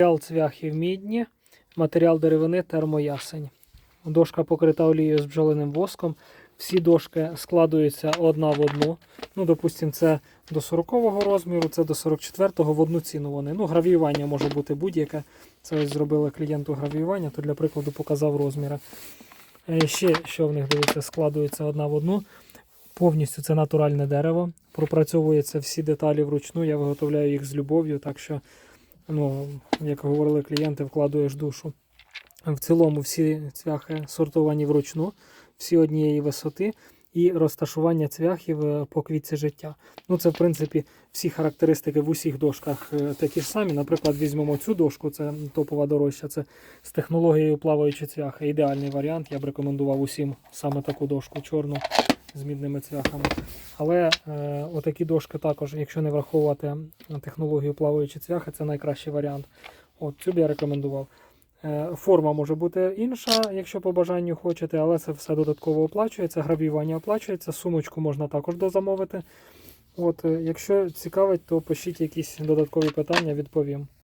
Матеріал цвяхів мідні, матеріал деревини термоясень. Дошка покрита олією з бджолиним воском. Всі дошки складуються одна в одну. Ну, допустимо, це до 40-го розміру, це до 44-го в одну ціну вони. Ну, гравіювання може бути будь-яке. Це ось зробили клієнту гравіювання, то для прикладу показав розміри. Е, Ще що в них дивіться, складується одна в одну. Повністю це натуральне дерево. Пропрацьовуються всі деталі вручну. Я виготовляю їх з любов'ю, так що, ну, як говорили клієнти, вкладуєш душу. В цілому всі цвяхи сортовані вручну, всі однієї висоти і розташування цвяхів е, по квітці життя. Ну, це, в принципі, всі характеристики в усіх дошках е, такі ж самі. Наприклад, візьмемо цю дошку, це топова дорожча, це з технологією плаваючі цвяхи. Ідеальний варіант. Я б рекомендував усім саме таку дошку чорну з мідними цвяхами. Але е, отакі дошки також, якщо не враховувати технологію плаваючі цвяхи, це найкращий варіант. От цю б я рекомендував. Е, Форма може бути інша, якщо по бажанню хочете, але це все додатково оплачується. Гравіювання оплачується, сумочку можна також дозамовити. От, е, якщо цікавить, то пишіть якісь додаткові питання, відповім.